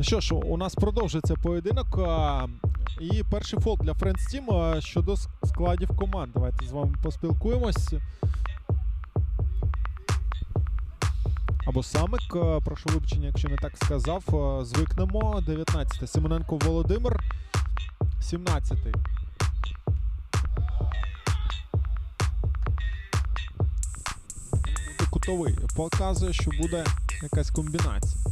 Що ж, у нас продовжується поєдинок. І перший фол для Friends Team щодо складів команд. Давайте з вами поспілкуємось. Або Самик, прошу вибачення, якщо не так сказав. Звикнемо. 19. Симоненко Володимир. 17. Буде кутовий. Показує, що буде якась комбінація.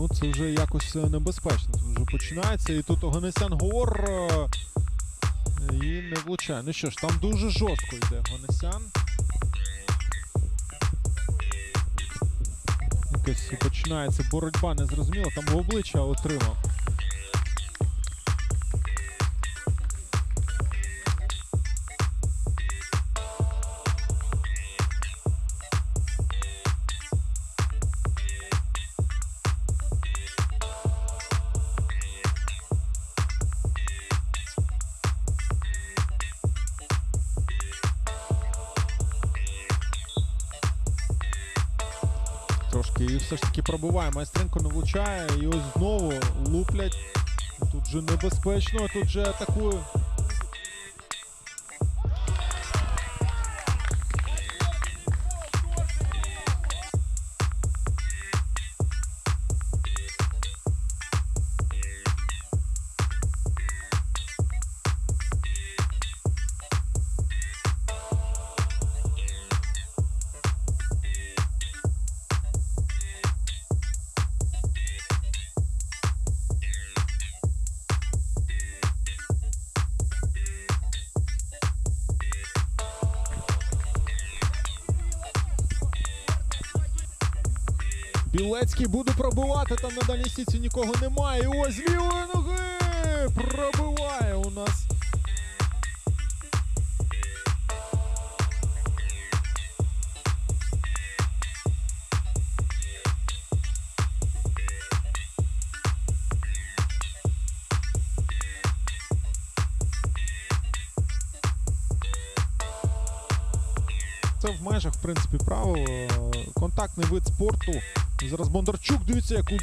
Ну, це вже якось е, небезпечно. Тут вже починається. І тут Оганесян Гор е, і не влучає. Ну що ж, там дуже жорстко йде Оганесян. Якось починається боротьба, незрозуміло, там в обличчя отримав. І все ж таки пробиває. Майстренко не влучає. І ось знову луплять. Тут же небезпечно, тут же атакує. Білецький буде пробивати. Там на дальній стійці нікого немає. І ось лівої ноги пробиває у нас. Це в межах, в принципі, правил. Контактний вид спорту. Зараз Бондарчук, дивіться, як у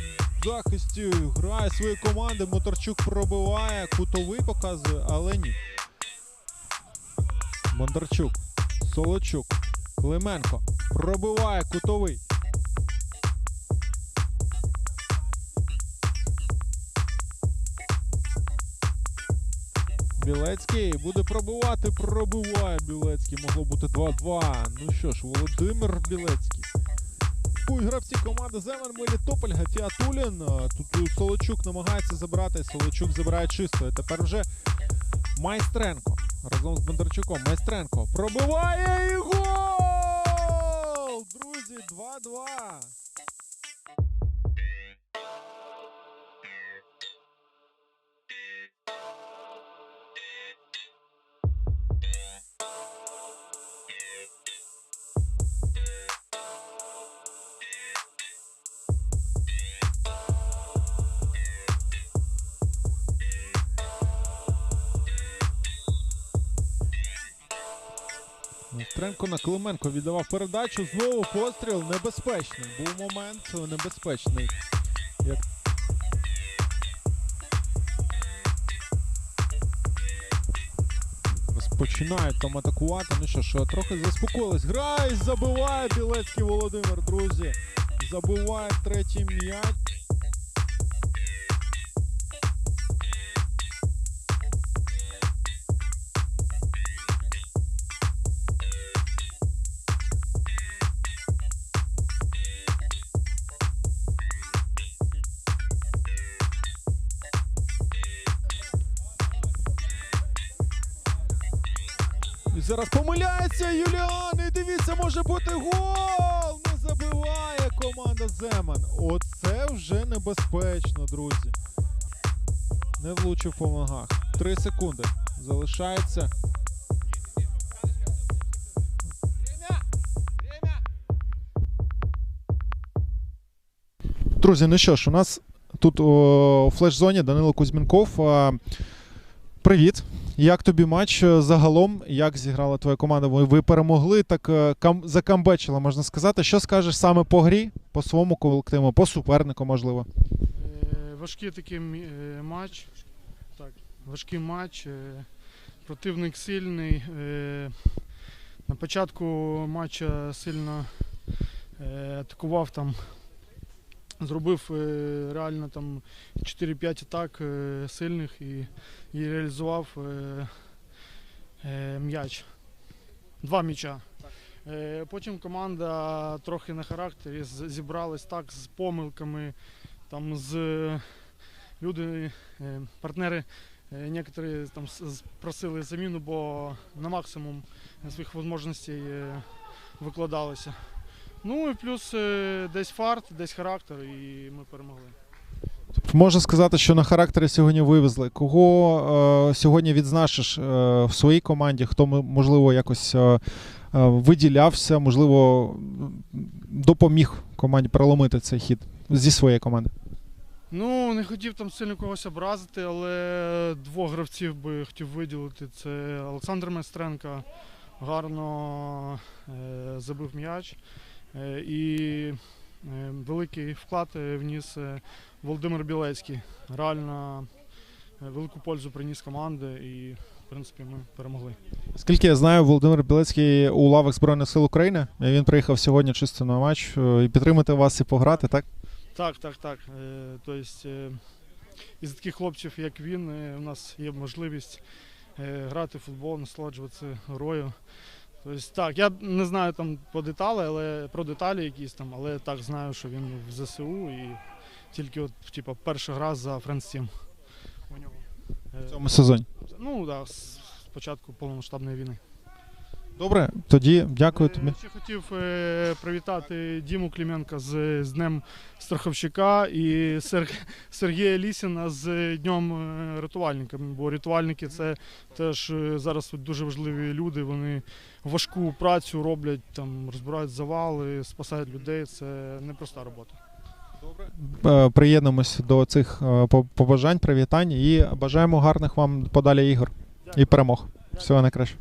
захисті грає свої команди. Моторчук пробиває, кутовий показує, але ні. Бондарчук, Солочук, Клименко пробиває кутовий. Білецький буде пробивати, пробиває Білецький. Могло бути 2-2. Ну що ж, Володимир Білецький. Пусть гравці команди Земен, Мелітополь, Гафіатулін. Тут Солочук намагається забрати. Солочук забирає чисто. І тепер вже Майстренко. Разом з Бондарчуком. Майстренко пробиває і гол! Друзі, 2-2. Майстренко на Клименко віддавав передачу. Знову постріл небезпечний. Був момент небезпечний. Як... Розпочинають там атакувати. Ну що ж, трохи заспокоїлись. Грає, забиває Білецький Володимир, друзі. Забиває третій м'яч. Зараз помиляється Юліан. І дивіться, може бути гол. Не забиває команда Земан. Оце вже небезпечно, друзі. Не влучив по ногах. Три секунди. Залишається. Друзі, ну що ж, у нас тут у флеш-зоні Данило Кузьмінков. Привіт. Як тобі матч е, загалом? Як зіграла твоя команда? Ви, перемогли, так е, кам, закамбечила, можна сказати. Що скажеш саме по грі, по своєму колективу, по супернику, можливо? Е, Важкий такий матч. Так, важкий матч. Противник сильний. На початку матча сильно атакував там. Зробив е, реально там 4-5 атак е, сильних і, і реалізував е, м'яч. Два м'яча. Потім команда трохи на характері зібралась так з помилками, там з люди, партнери некоторі там просили заміну, бо на максимум своїх можливостей викладалися. Ну і плюс е, десь фарт, десь характер, і ми перемогли. Можна сказати, що на характері сьогодні вивезли. Кого е, сьогодні відзначиш е, в своїй команді? Хто можливо якось е, е, виділявся, можливо, допоміг команді проломити цей хід зі своєї команди? Ну, не хотів там сильно когось образити, але двох гравців би хотів виділити. Це Олександр Майстренко гарно е, забив м'яч. Е, і е, великий вклад е, вніс Володимир Білецький. Реально велику пользу приніс команди і, в принципі, ми перемогли. Скільки я знаю, Володимир Білецький у лавах Збройних сил України. Він приїхав сьогодні чисто на матч і підтримати вас і пограти, так? Так, так, так. Тобто, із таких хлопців, як він, у нас є можливість грати в футбол, насолоджуватися грою. Тобто, так, я не знаю там по деталі, але про деталі якісь там, але так знаю, що він в ЗСУ і тільки от, типу, перший раз за Френстім у нього. Е, В цьому сезоні. Ну так, да, з початку повномасштабної війни. Добре, тоді дякую Е, тобі. Ще хотів е, привітати Діму Клименка з, з Днем страховщика і Сер, Сергія Лісіна з Днем е, рятувальника. Бо рятувальники це теж е, зараз дуже важливі люди. Вони важку працю роблять, там розбирають завали, спасають людей. Це непроста робота. Е, Приєднуємось до цих е, по- побажань, привітань і бажаємо гарних вам подалі ігор і перемог. Всього найкраще.